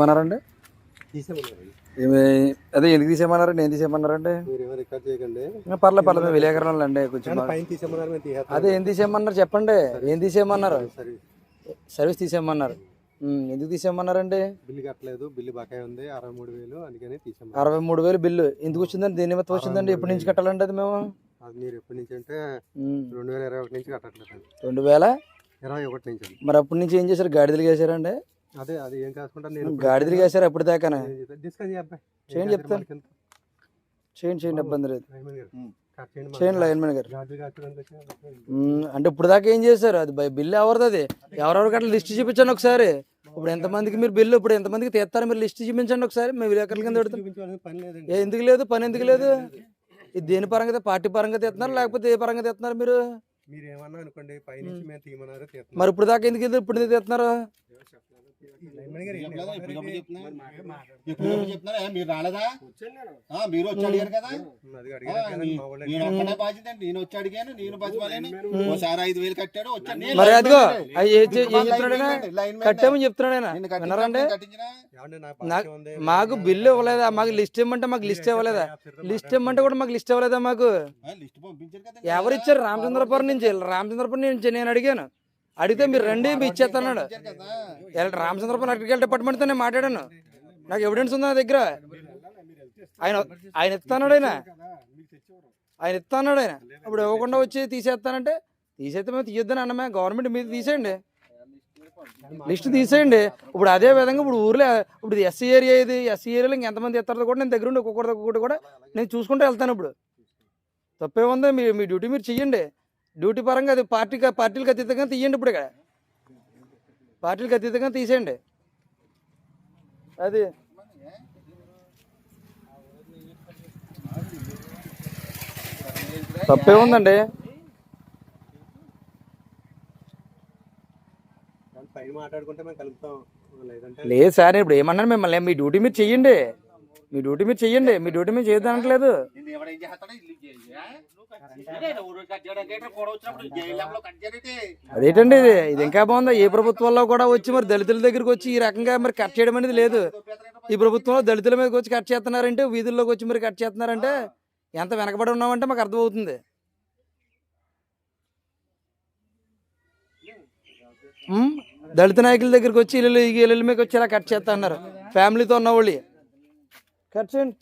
తీసేయమన్నారండి? ఏమి అదే ఎందుకు తీసేయమన్నారండి? ఏం తీసేయమన్నారండి? పర్లేదు పర్లేదు మేము విలేకరణలు అండి కొంచెం అదే ఏం తీసేయమన్నారు చెప్పండి? ఏం తీసేయమన్నారు? సర్వీస్ తీసేయమన్నారు. ఎందుకు తీసేయమన్నారండి? బిల్లు కట్టలేదు బిల్లు బకాయి ఉంది అరవై మూడు వేలు అందుకని తీసేమన్నారు అరవై మూడు వేలు బిల్లు. ఎందుకు వచ్చిందండి? దేని నిమిత్తం వచ్చిందండి? ఎప్పటి నుంచి కట్టాలండి అది మేము? అది మీరు ఎప్పటి నుంచి అంటే రెండు వేల ఇరవై ఒకటి నుంచి కట్టట్లేదు రెండు వేల? ఇరవై ఒకటి నుంచి. మరి అప్పటి నుంచి ఏం చేశారు? గాడిదలు వేసారండి అదే అది ఏం కాసుకుంటా నేను గాడిదలు వేసారు అప్పుడు దాకానే? డిస్కస్ చేయండి చెప్తాను. చేయండి చేయండి ఇబ్బంది లేదు. చేయండి లైన్మెన్ గారు. అంటే ఇప్పుడు దాకా ఏం చేశారు? అది బిల్లు ఎవరిది అది? ఎవరెవరికి అట్లా లిస్ట్ చూపించండి ఒకసారి. ఇప్పుడు ఎంతమందికి మీరు బిల్లు ఇప్పుడు ఎంతమందికి తీస్తారు మీరు లిస్ట్ చూపించండి ఒకసారి. మేము విలేకరుల కింద పెడతాం. చూపించాల్సిన పని లేదండి. ఏ ఎందుకు లేదు? పని ఎందుకు లేదు? ఇది దేని పరంగా పార్టీ పరంగా తీస్తున్నారు లేకపోతే ఏ పరంగా తీస్తున్నారు మీరు? మీరు ఏమన్నా అనుకోండి మేము తీయమన్నారు. మరి ఇప్పుడు దాకా ఎందుకు ఇప్పుడు తీస్తున్నారు మీరు రాలేదా? ఆ, మీరు వచ్చి అడిగారు కదా? నేను. ఒక్కడే బాధ్యత అండి. నేను వచ్చి అడిగాను నేను బతిమాలేను. ఓసారి ఐదు వేలు కట్టాడు వచ్చాను. కట్టామని చెప్తున్నాడు మాకు బిల్లు ఇవ్వలేదా? మాకు లిస్ట్ ఇవ్వమంటే మాకు లిస్ట్ ఇవ్వలేదా? లిస్ట్ ఇవ్వమంటే కూడా మాకు లిస్ట్ ఇవ్వలేదా మాకు? ఎవరు ఇచ్చారు? రామచంద్రపురం నుంచి. రామచంద్రపురం నుంచి నేను అడిగాను. అడిగితే మీరు రండి మీ ఎల- రామచంద్రపురం ఎలక్ట్రికల్ డిపార్ట్మెంట్తో నేను మాట్లాడాను. నాకు ఎవిడెన్స్ ఉంది నా దగ్గర? ఆయన ఆయన ఇస్తాన్నాడు ఆయన. ఆయన ఇస్తాన్నాడు ఆయన. ఇప్పుడు ఇవ్వకుండా వచ్చి తీసేస్తానంటే తీసేస్తే మేము తీయొద్దని అన్నమే. గవర్నమెంట్ మీద తీసేయండి. లిస్ట్ తీసేయండి. ఇప్పుడు అదే విధంగా ఇప్పుడు ఊర్లో ఇప్పుడు ఎస్సీ ఏరియా ఇది ఎస్సీ ఏరియాలో ఇంకెంతమంది ఇస్తారో కూడా నేను దగ్గర ఉండి ఒక్కొక్కటి ఒక్కొక్కటి కూడా నేను చూసుకుంటూ వెళ్తాను ఇప్పుడు. తప్పే ఉందో. మీ మీ డ్యూటీ మీరు చెయ్యండి. డ్యూటీ పరంగా అది పార్టీకి పార్టీలకు అతీతంగా తీయండి ఇప్పుడు ఇక్కడ పార్టీలకు అతీతంగా తీసేయండి. అది. తప్పే ఉందండి. లేదు సార్ ఇప్పుడు ఏమన్నాను మిమ్మల్ని మీ డ్యూటీ మీరు చెయ్యండి. మీ డ్యూటీ మీరు చెయ్యండి మీ డ్యూటీ మీరు చేయొద్దు అదేంటండి ఇది? ఇది ఇంకా బాగుందా? ఏ ప్రభుత్వంలో కూడా వచ్చి మరి దళితుల దగ్గరికి వచ్చి ఈ రకంగా మరి కట్ చేయడం అనేది లేదు. ఈ ప్రభుత్వంలో దళితుల మీదకి వచ్చి కట్ చేస్తున్నారంటే వీధుల్లోకి వచ్చి మరి కట్ చేస్తున్నారంటే ఎంత వెనకబడి ఉన్నామంటే మాకు అర్థమవుతుంది. దళిత నాయకుల దగ్గరికి వచ్చి ఇల్లు ఇల్లు మీకు వచ్చి ఇలా కట్ చేస్తా అన్నారు. ఫ్యామిలీతో ఉన్న వాళ్ళు కట్ చేయండి.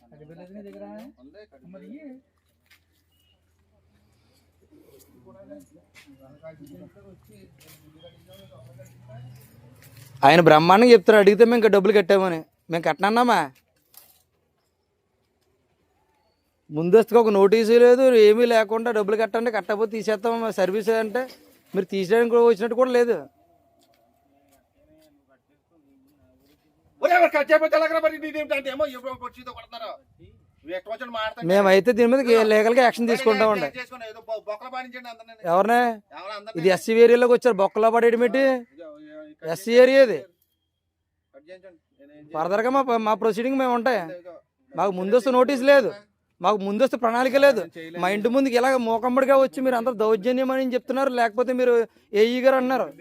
ఆయన బ్రహ్మాండంగా చెప్తారు అడిగితే మేము ఇంకా డబ్బులు కట్టామని. మేము కట్టనన్నామా? ముందస్తుగా ఒక నోటీసు లేదు ఏమీ లేకుండా డబ్బులు కట్టండి కట్టకపోతే తీసేస్తాం సర్వీస్ అంటే మీరు తీసేయడానికి కూడా వచ్చినట్టు కూడా లేదు. కట్ చేయకపోతే ఎలాగరా మరి? నీదేమిటంటే ఏమో ఎప్పుడు వచ్చి కొడతారా? మేమైతే దీని మీద యాక్షన్ ఏదో బొ- బొక్కలు బాధించండి అందరినీ. ఎవరినే? ఇది ఎస్సీ ఏరియాలోకి వచ్చారు. బొక్కలో పడేయడం ఏంటి ఎస్సీ ఏరియా ఇది. నేనేం ఫర్దర్గా మా మా ప్రొసీడింగ్ మేము ఉంటాయి. మాకు ముందస్తు నోటీస్ లేదు. మాకు ముందస్తు ప్రణాళిక లేదు. మా ఇంటి ముందుకి ఇలాగ మోకమ్మడిగా వచ్చి మీరు అందరూ దౌర్జన్యం అని చెప్తున్నారు. లేకపోతే మీరు ఏఈ గారు అన్నారు.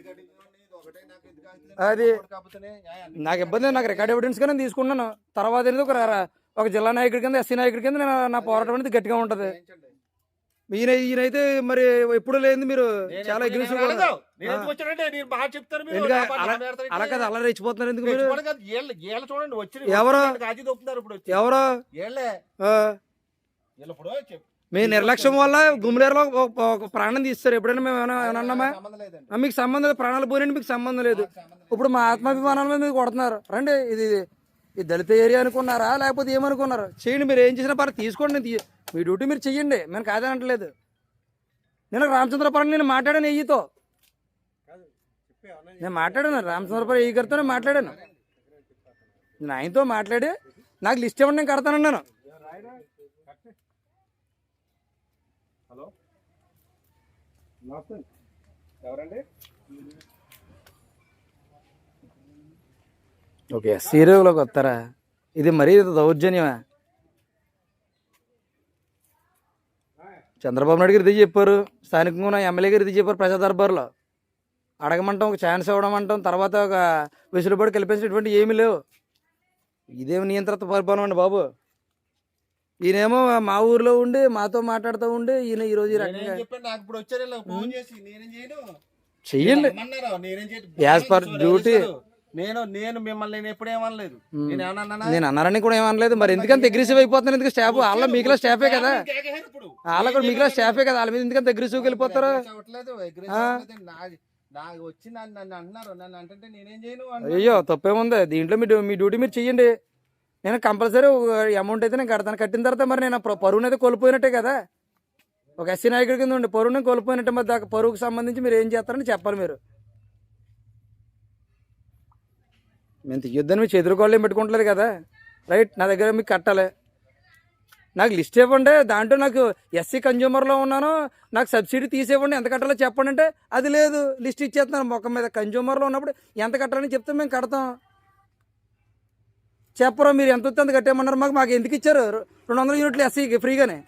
అది నాకు ఇబ్బంది నాకు రికార్డ్ ఎవిడెన్స్గా నేను తీసుకున్నాను తర్వాత అనేది ఒక ఒక జిల్లా నాయకుడి కింద ఎస్సీ నాయకుడి కింద నేను నా పోరాటం అనేది గట్టిగా ఉంటది. ఈయన ఈయనైతే మరి ఎప్పుడు లేదు మీరు చాలా అగ్రెసివ్ ఎందుకంటే అలా అలా కదా అలా రెచ్చిపోతున్నారు ఎందుకు మీరు? చూడండి వచ్చి ఎవరు? ఎవరు. మీ నిర్లక్ష్యం వల్ల గుమ్మిలేరులో ఒక- ఒక ప్రాణం తీస్తారు. ఎప్పుడైనా మేము ఏమైనా అన్నామా మీకు సంబంధం లేదు. ప్రాణాలు పోయినండి మీకు సంబంధం లేదు. ఇప్పుడు మా ఆత్మాభిమానాల మీద కొడుతున్నారు. రండి ఇది. ఈ దళిత ఏరియా అనుకున్నారా? లేకపోతే ఏమనుకున్నారు? చేయండి మీరు ఏం చేసినా పర్లేదు తీసుకోండి నేను మీ డ్యూటీ మీరు చెయ్యండి మేము కాదనట్లేదు. నేను రామచంద్రపురం నేను మాట్లాడాను ఎయ్యితో నేను మాట్లాడాను రామచంద్రపురం ఎయ్యి గారితో మాట్లాడాను. నేను ఆయనతో మాట్లాడి నాకు లిస్ట్ ఇవ్వండి నేను కడతానన్నాను ఎవరండి? ఓకే సీరియల్లోకి వస్తారా? ఇది మరీ దౌర్జన్యమా. చంద్రబాబు నాయుడు గారు ఇది చెప్పారు స్థానికంగా ఉన్న ఎమ్మెల్యే గారు ఇది చెప్పారు ప్రజా దర్బార్లో. అడగమంటాం ఒక ఛాన్స్ ఇవ్వడం అంటాం తర్వాత ఒక వెసులుబడి కల్పించినటువంటి ఏమీ లేవు. ఇదేమి నియంత్రిత పరిపాలన అండి బాబు? ఈయనేమో మా ఊర్లో ఉండి మాతో మాట్లాడుతూ ఉండి ఈయన ఈరోజు ఈ చేయను? చెయ్యండి. రమ్మన్నారు, నేనేం చేయను. నేను నేను మిమ్మల్ని నేను ఎప్పుడు ఏమనలేదు. నేను ఏమన్నా? నేను అన్నారని కూడా ఏమనలేదు. మరి ఎందుకంత అగ్రెసివ్ అయిపోతున్నారు? ఎందుకు స్టాఫ్ వాళ్ళ మీకులో స్టాఫే కదా. వాళ్ళ కూడా మీకులో స్టాఫే కదా? వాళ్ళ మీద ఎందుకంత అగ్రెసివ్కి వెళ్ళిపోతారు? వచ్చి నన్ను అన్నారు. నన్ను అంటే నేనేం చేయను. అయ్యో తప్పేముంది? దీంట్లో మీ మీ డ్యూటీ మీరు చెయ్యండి. నేను కంపల్సరీ అమౌంట్ అయితే నేను కడతాను. కట్టిన తర్వాత మరి నేను పరువుని అయితే కోల్పోయినట్టే కదా? ఒక ఎస్సీ నాయకుడి కింద ఉండి పరువుని కోల్పోయినట్టే మరి దాకా పరువుకు సంబంధించి మీరు ఏం చేస్తారని చెప్పాలి మీరు. మేము తీయొద్దని మీ చేతులు కోళ్ళు పెట్టుకుంటలేరు కదా? రైట్? నా దగ్గర మీకు కట్టాలి. నాకు లిస్ట్ ఇవ్వండి. దాంట్లో నాకు ఎస్సీ కన్జ్యూమర్లో ఉన్నాను. నాకు సబ్సిడీ తీసేవ్వండి. ఎంత కట్టాలో చెప్పండి అంటే అది లేదు. లిస్ట్ ఇచ్చేస్తున్నాను. మొక్క మీద కన్జ్యూమర్లో ఉన్నప్పుడు ఎంత కట్టాలని చెప్తే మేము కడతాం. చెప్పరు మీరు ఎంత వస్తే అంత కట్టేయమన్నారు మాకు. మాకు ఎందుకు ఇచ్చారు? రెండు వందల యూనిట్లు ఎస్సీకి ఫ్రీగానే.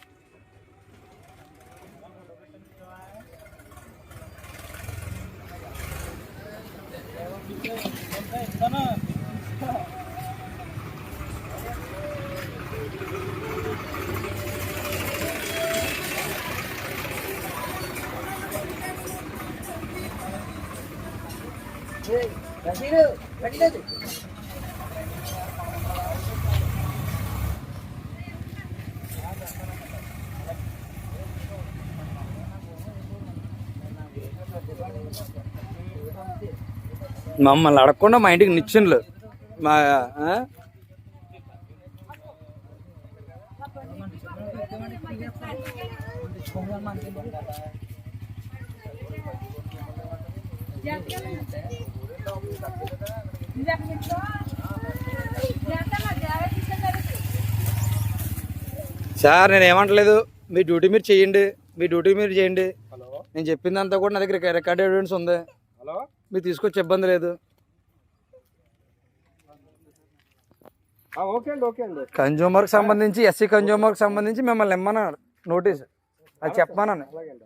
మమ్మల్ని అడగకుండా మా ఇంటికి నిచ్చెనలు మా Yeah. సార్ నేను ఏమంటలేదు. మీ డ్యూటీ మీరు చేయండి. మీ డ్యూటీ మీరు చేయండి. నేను చెప్పిందంతా కూడా నా దగ్గర రికార్డ్ ఎవిడెన్స్ ఉంది. హలో? మీరు తీసుకొచ్చే ఇబ్బంది లేదు. ఆ, ఓకే అండి ఓకే అండి. కన్జ్యూమర్కి సంబంధించి ఎస్సీ కన్జ్యూమర్కి సంబంధించి మిమ్మల్ని ఇమ్మన్నాడు నోటీస్ అది చెప్పమన్నాను అలాగే అండి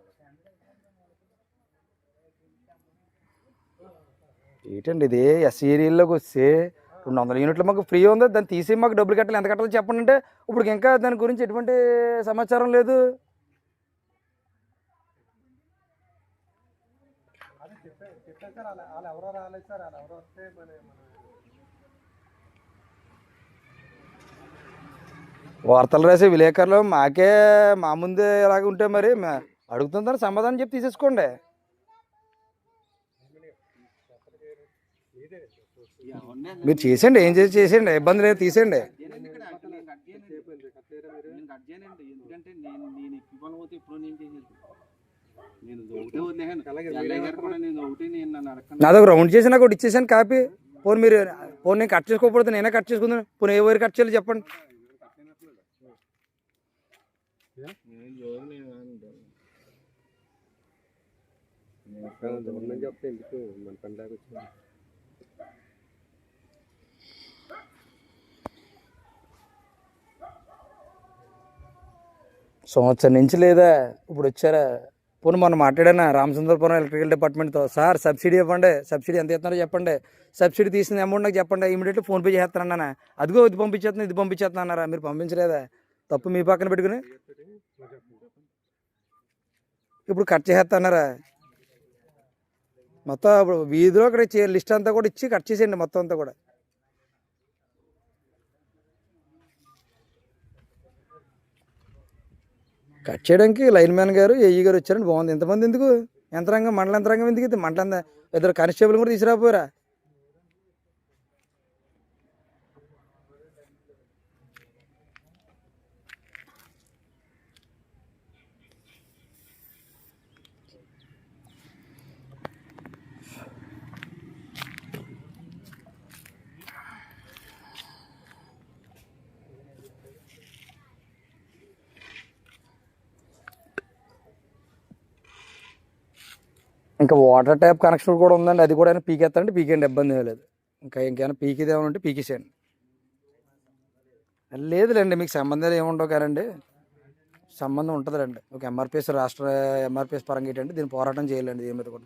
ఏంటండి ఇది? ఎస్సీ ఏరియాలోకి వస్తే రెండు వందల యూనిట్లు మాకు ఫ్రీ ఉంది. దాన్ని తీసి మాకు డబ్బులు కట్టాలి. ఎంత కట్టాలో చెప్పండి అంటే ఇప్పుడు ఇంకా దాని గురించి ఎటువంటి సమాచారం లేదు. వార్తలు రాసే విలేకరులు మాకే మా ముందే ఇలాగ ఉంటే మరి అడుగుతుందని సమాధానం చెప్పి తీసేసుకోండి మీరు చేసేయండి ఏం చేసి చేసేయండి ఇబ్బంది లేదు తీసేయండి నేనండి ఇక్కడ, నేను కట్ చేయనండి. చెప్పండి కట్ చేయరా మీరు నేను కట్ చేయనండి ఎందుకంటే నేను నేను ఎక్కువ పోతే ఇప్పుడు నేను చేసేది నేను ఇది ఒకటే వదిలేసాను అలాగే ఎల్లయ్య మీరు చేసేయండి ఏం ఒకటి చేసేయండి ఇబ్బంది లేదు నాది ఒక రౌండ్ చేసి నాకు ఒకటి ఇచ్చేసాను కాపీ. పోనీ మీరు పోనీ నేను కట్ చేసుకోకపోతే నేనే కట్ చేసుకుందాను. పోనీ ఏ వైర్ కట్ చేయాలి చెప్పండి. చెప్తే ఎందుకు? మన పని దాకా వచ్చింది సంవత్సరం నుంచి లేదా ఇప్పుడు వచ్చారా? పోనీ మొన్న మాట్లాడానా? రామచంద్రపురం ఎలక్ట్రికల్ డిపార్ట్మెంట్తో. సార్ సబ్సిడీ ఇవ్వండి. సబ్సిడీ ఎంత ఇస్తున్నారో చెప్పండి. సబ్సిడీ తీసిన అమౌంట్ నాకు చెప్పండి. ఇమీడియట్లీ ఫోన్పే చేస్తానన్నా అదిగో ఇది పంపించేస్తున్నా ఇది పంపించేస్తున్నా అన్నారా మీరు పంపించలేదా? తప్పు మీ పక్కన పెట్టుకుని. ఇప్పుడు కట్ చేసేస్తున్నారా మొత్తం ఇప్పుడు వీధిలో అక్కడ లిస్ట్ అంతా కూడా ఇచ్చి కట్ చేసేయండి మొత్తం అంతా కూడా. కట్ చేయడానికి లైన్ మ్యాన్ గారు ఏఈ గారు వచ్చారండి. బాగుంది. ఎంతమంది ఎందుకు? యంత్రాంగం మండల యంత్రాంగం ఎందుకు ఇది? మండల ఇద్దరు కానిస్టేబుల్ కూడా తీసుకురాపోయారా ఇంకా వాటర్ ట్యాప్ కనెక్షన్ కూడా ఉందండి. అది కూడా పీకేస్తారంటే పీకేయండి ఇబ్బంది లేదు. ఇంకా ఇంకేమైనా పీకేది ఏమైనా ఉంటే పీకేసేయండి. లేదులేండి మీకు సంబంధాలు ఏముండవు కానండి. సంబంధం ఉంటుందండి ఒక ఎంఆర్పిఎస్ రాష్ట్ర ఎంఆర్పిఎస్ పరంగా ఏంటంటే దీన్ని పోరాటం చేయాలండి దీని మీద కూడా.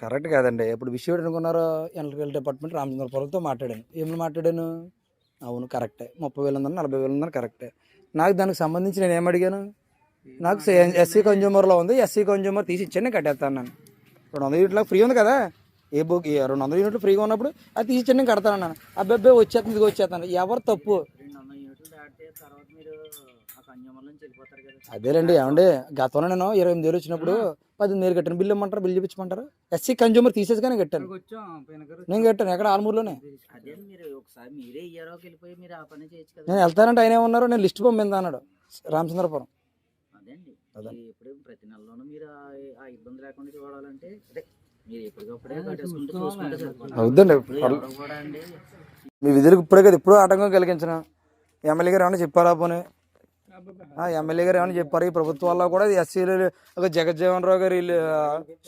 కరెక్ట్ కాదండి. ఇప్పుడు విషయం అనుకున్నారు ఎలక్ట్రికల్ డిపార్ట్మెంట్ రామచంద్రపురంతో మాట్లాడాను. ఏమైనా మాట్లాడాను? అవును కరెక్టే. ముప్పై వేలు ఉందని నలభై వేలు ఉందని కరెక్టే. నాకు దానికి సంబంధించి నేను ఏమడిగాను నాకు ఎస్సీ కన్జ్యూమర్లో ఉంది ఎస్సీ కన్జ్యూమర్ తీసి ఇచ్చాను కట్టేస్తాను నేను. రెండు వందల యూనిట్లో ఫ్రీ ఉంది కదా. ఏ బుక్ ఈ రెండు వందల యూనిట్లు ఫ్రీగా ఉన్నప్పుడు అది తీసి ఇచ్చాను నేను కడతాను అన్నాను అబ్బాయి వచ్చేస్తుంది ఇదిగో వచ్చేస్తాను ఎవరు తప్పు? అదేలేండి ఏమండి గతంలో నేను ఇరవై ఎనిమిది వేలు వచ్చినప్పుడు పద్దెనిమిది వేలు కట్టాను బిల్లు ఇమ్మంటారు బిల్లు చూపించమంటారు? ఎస్సీ కన్జ్యూమర్ తీసేసుకొని కట్టాను. నేను కట్టాను ఎక్కడ? ఆల్మూర్లోనే నేను వెళ్తానంటే ఆయన ఏమన్నారు నేను లిస్ట్ పంపిందా అన్నాడు. రామచంద్రపురం. అదే. ఈ ఎప్పుడు ప్రతి నెలలోనూ మీరు ఆ- ఆ ఇబ్బంది లేకుండా చూడాలంటే అదే మీరు ఎప్పటికప్పుడే కట్టేసుకుంటూ చూసుకుంటే సరిపోతుంది. అవుద్దండి. ఇప్పుడు ఎవరు కూడా అండి. మీ విధులకు ఇప్పుడే కదా ఇప్పుడు ఆటంకం కలిగించిన. ఎమ్మెల్యే గారు ఏమైనా చెప్పారా పోనీ? ఆ, ఎమ్మెల్యే గారు ఏమైనా చెప్పారు? ఈ ప్రభుత్వాల్లో కూడా ఎస్సీలు ఒక జగజ్జీవన్ రావు గారి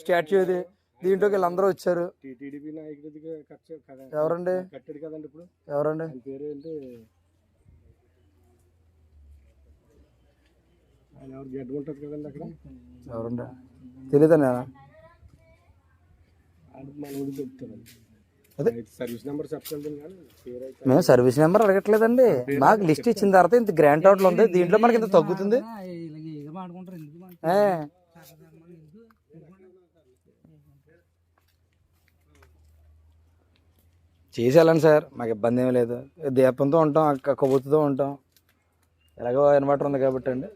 స్టాచ్యూ ఇది దీంట్లో వీళ్ళందరూ వచ్చారు. నాయకుడికి కదా ఎవరండి? కట్టాడు కదండి ఇప్పుడు. ఎవరండి? ఆయన పేరు ఏంటి ఆయన ఎవరు గడ్డ ఉంటుంది కదండి అక్కడ? ఎవరండి? తెలియదు అదే. సర్వీస్ నెంబర్ మేము సర్వీస్ నెంబర్ అడగట్లేదండి. మాకు లిస్ట్ ఇచ్చిన తర్వాత ఇంత గ్రాంట్ అవుట్లు ఉంది దీంట్లో మనకి ఇంత తగ్గుతుంది? చేసి వెళ్ళండి సార్ మాకు ఇబ్బంది ఏమీ లేదు. దీపంతో ఉంటాం అక్క కొవ్వొత్తుతో ఉంటాం. ఎలాగో ఇన్వర్టర్ ఉంది కాబట్టి అండి.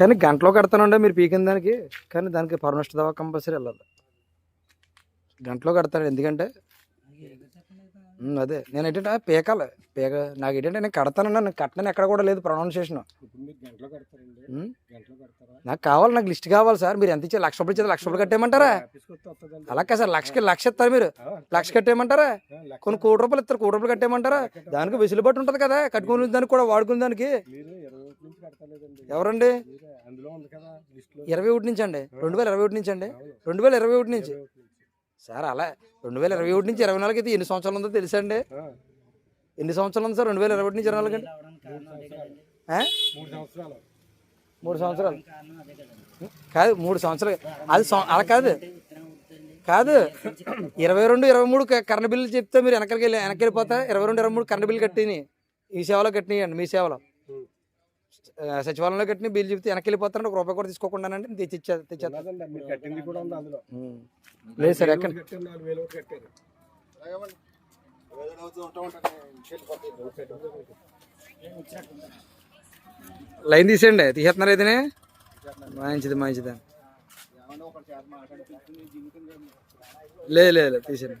కానీ గంటలో కడతానండి మీరు పీకిన దానికి. కానీ దానికి పర్మిషన్ దావా కంపల్సరీ వెళ్ళాలి. గంటలో కడతాడు. ఎందుకంటే అదే. నేను ఏంటంటే పీకాలి. పీక నాకు ఏంటంటే నేను కడతానన్నా నేను కట్టనని ఎక్కడ కూడా లేదు ప్రొనౌన్సియేషన్. నాకు కావాలి. నాకు లిస్ట్ కావాలి సార్. మీరు ఎంత ఇచ్చారు? లక్ష రూపాయలు ఇచ్చారు. లక్ష రూపాయలు కట్టేయమంటారా? ఆఫీస్కి వస్తే వస్తుందండి. అలా కాదు సార్. లక్షకి లక్ష ఇస్తారు మీరు. లక్ష కట్టేయమంటారా? కొన్ని కోటి రూపాయలు ఇస్తారు. కోటి రూపాయలు కట్టేయమంటారా? దానికి వెసులుబాటు ఉంటుంది కదా. కట్టుకునే దానికి కూడా వాడుకునే దానికి. ఎవరండి? ఇరవై ఒకటి నుంచి అండి. రెండు వేల ఇరవై ఒకటి నుంచి అండి. రెండు వేల ఇరవై ఒకటి నుంచి. సార్ అలా రెండు వేల ఇరవై ఒకటి నుంచి ఇరవై నాలుగు అయితే ఎన్ని సంవత్సరాలు ఉందో తెలుసా అండి? ఎన్ని సంవత్సరాలు ఉంది సార్ రెండు వేల ఇరవై ఒకటి నుంచి ఇరవై నాలుగు అండి? మూడు సంవత్సరాలు. కాదు మూడు సంవత్సరాలు. అది అలా కాదు. కాదు. ఇరవై రెండు ఇరవై మూడు కరెంట్ బిల్లు చెప్తే మీరు వెనకరికి వెళ్ళి వెనక్కి వెళ్ళిపోతా. ఇరవై రెండు ఇరవై మూడు కరెంట్ బిల్లు కట్టిని ఈ సేవలో కట్టినాయండి మీ సేవలో. సచివాలయంలో కట్టిన బిల్లు చెప్తే వెనక్కి వెళ్ళిపోతారంటే ఒక రూపాయి కూడా తీసుకోకుండానండి తెచ్చి ఇచ్చే తెచ్చేస్తా ఉన్నదండి మీరు కట్టింది కూడా ఉంది అందులో. ఉం. లేదు సార్ ఎక్కడ. లైన్ తీసేయండి తీసేస్తున్నారు ఏదైనా? మంచిది మంచిది. లేదు లేదు, తీసేయండి.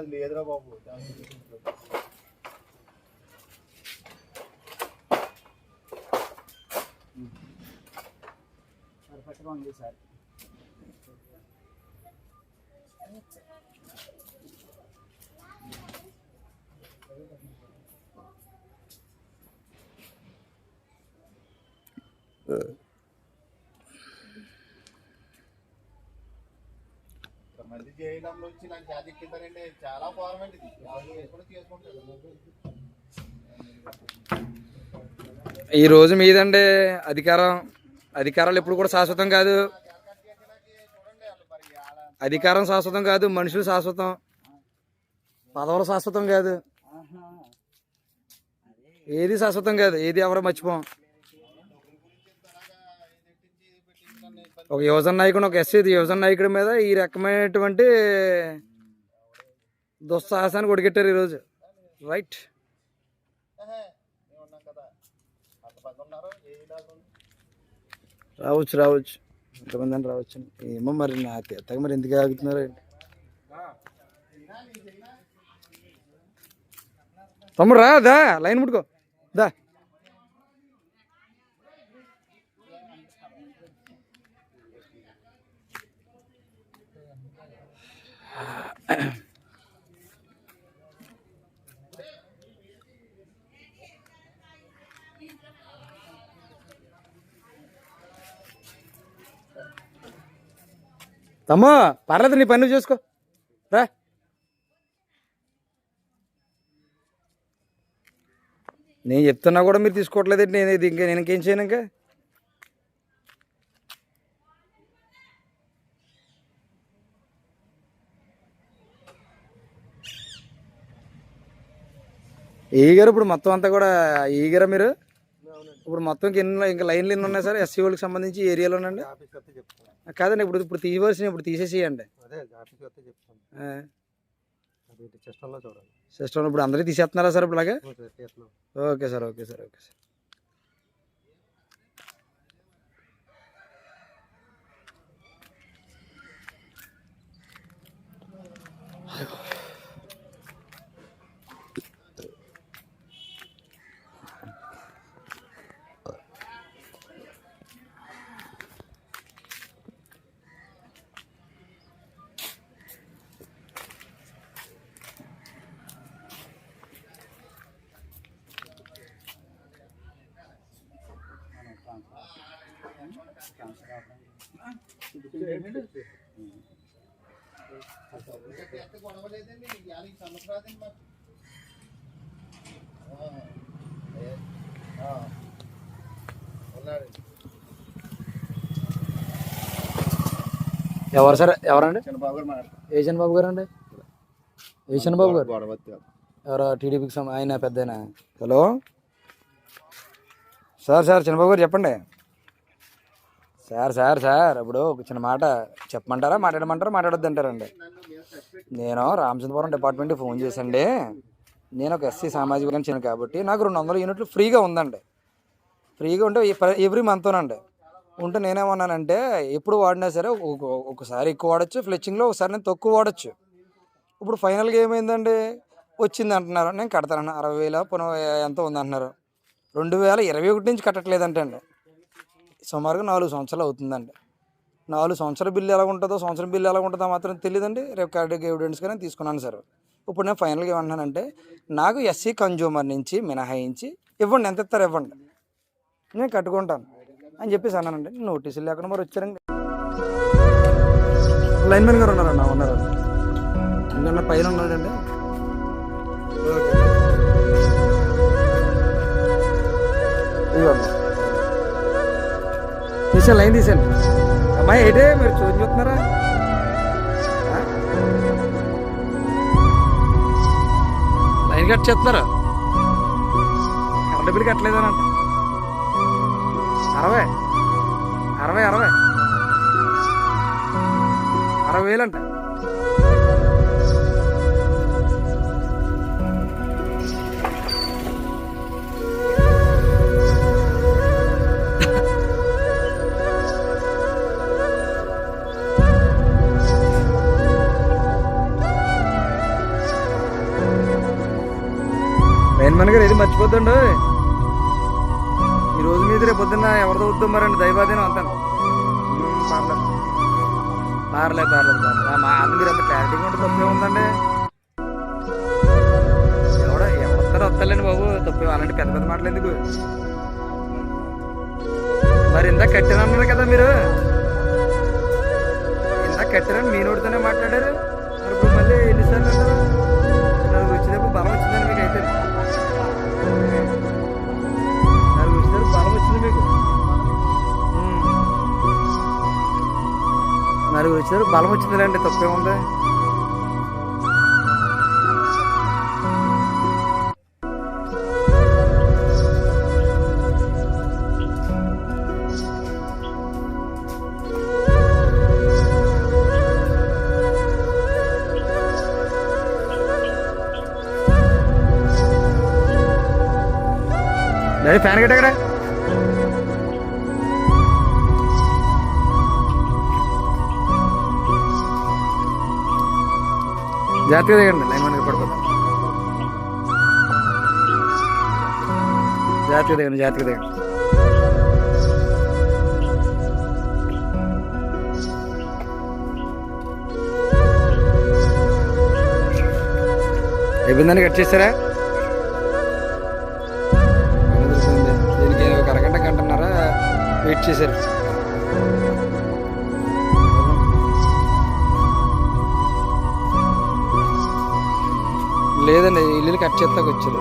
అది లేదురా బాబు. పర్ఫెక్ట్గా ఉంది సార్. మంది వచ్చి నాకు ఎక్కింటారండి చాలా చేసుకుంటారు ఈ రోజు మీదండి అధికారం అధికారాలు ఎప్పుడు కూడా శాశ్వతం కాదు. అధికారం శాశ్వతం కాదు మనుషులు శాశ్వతం. పదవులు శాశ్వతం కాదు. ఏది శాశ్వతం కాదు ఏది ఎవరో మర్చిపోం. ఒక యువజన నాయకుడు ఒక ఎస్సీ యువజన నాయకుడి మీద ఈ రకమైనటువంటి దుస్సాహసాన్ని ఒడిగట్టారు ఈరోజు. రైట్ రావచ్చు రావచ్చు. ఎంతమంది అని రావచ్చు ఏమో మరి నా తెత్తగా మరి ఎందుకు ఆగుతున్నారు? తమ్ముడు రా దా లైన్ ముట్టుకో. దా. తమ్మో పర్లేదు నీ పని చూసుకో. రా. నేను చెప్తున్నా కూడా మీరు తీసుకోవట్లేదండి నేను ఇది ఇంకా నేను ఇంకేం చేయను ఇంకా? ఈగారు ఇప్పుడు మొత్తం అంతా కూడా ఈగారా మీరు? ఇప్పుడు మొత్తం ఎన్ని ఇంకా లైన్లు ఎన్ని ఉన్నాయి సార్? ఎస్సీ వాళ్ళకి సంబంధించి ఏరియాలోనండి కాదండి ఇప్పుడు ఇప్పుడు తీయవలసిన ఇప్పుడు తీసేసేయండి. సిస్టంలో ఇప్పుడు అందరూ తీసేస్తున్నారా సార్ ఇప్పుడు అలాగే ఓకే, చేస్తున్నాం. Okay sir okay sir okay sir. ఎవరు సార్? ఎవరండి? చంద్రబాబు గారు అండి? ఏషన్ బాబు గారు? ఎవరో? టీడీపీకి ఆయన పెద్ద హలో? సార్ సార్ చంద్రబాబు గారు చెప్పండి. సార్ సార్ సార్ ఇప్పుడు ఒక చిన్న మాట చెప్పమంటారా? మాట్లాడమంటారా? మాట్లాడొద్దు అంటారండి. నేను రామచంద్రపురం డిపార్ట్మెంట్కి ఫోన్ చేసండి నేను ఒక ఎస్సీ సామాజిక వర్గం కాబట్టి నాకు రెండు వందల యూనిట్లు ఫ్రీగా ఉందండి. ఫ్రీగా ఉంటే ఎవ్రీ మంత్నండి. ఉంటే నేనేమన్నానంటే ఎప్పుడు వాడినా సరే ఒకసారి ఎక్కువ వాడచ్చు ఫ్లెచ్చింగ్లో ఒకసారి నేను తక్కువ వాడచ్చు. ఇప్పుడు ఫైనల్గా ఏమైందండి? వచ్చింది అంటున్నారు. నేను కడతాను అరవై వేల పునః ఎంత ఉంది అంటున్నారు రెండు వేల ఇరవై ఒకటి నుంచి కట్టట్లేదంటండి. సుమారుగా నాలుగు సంవత్సరాలు అవుతుందండి. నాలుగు సంవత్సరాల బిల్లు ఎలా ఉంటుందో సంవత్సరం బిల్లు ఎలా ఉంటుందో మాత్రం తెలియదండి రేపు కార్డు ఎవిడెన్స్గా నేను తీసుకున్నాను సార్. ఇప్పుడు నేను ఫైనల్గా ఏమంటున్నానంటే నాకు ఎస్సీ కన్జ్యూమర్ నుంచి మినహాయించి ఇవ్వండి ఎంత ఇస్తారు ఇవ్వండి. నేను కట్టుకుంటాను అని చెప్పేసి అన్నానండి. నోటీసులు లేకుండా మరి వచ్చారండి. లైన్మెన్ గారు ఉన్నారన్న ఉన్నారు? ఎందుకంటే పైన ఉన్నాడండి. ఇవ్వండి తీసాను లైన్ తీసాను అమ్మాయి ఏంటే మీరు చూసి చూస్తున్నారా? లైన్ కట్ చేస్తున్నారు? కరెంట్ బిల్ అంట. అరవై. అరవై అరవై. అరవై వేలంట లైన్మన్ గారు ఏది మర్చిపోద్దండు ఈ రోజు మీద రేపు పొద్దున్న ఎవరితో వద్దాం మరండి దైవాధీనం అంతాను. ఉమ్, పర్లేదు పర్లేదు మా అందు మీరు అంత క్లారిటీగా ఉంటే తప్పే ఉందండి? ఎవడ? ఎవడొస్తారో వస్తారండి బాబు. తప్పే అలాంటి పెద్ద పెద్ద మాటలు ఎందుకు? మరి ఇందాక కట్టారన్నారు కదా మీరు? ఇందా కట్టారని మీ నోటితోనే మాట్లాడారు. నలుగురు వచ్చారు బలం వచ్చిందిలేండి తప్పేముంది? ఫ్యాన్ కట్టగరా జాగ్రత్తగా దిగండి లైన్ మనకి పడిపోతాం జాగ్రత్తగా దిగండి జాగ్రత్తగా దిగండి అయిపోయిందని కట్ చేస్తారా? దీనికి ఒక అరగంట గంటన్నర వెయిట్ చేశారు. లేదండి ఇల్లు కట్ చేస్తాకు వచ్చారు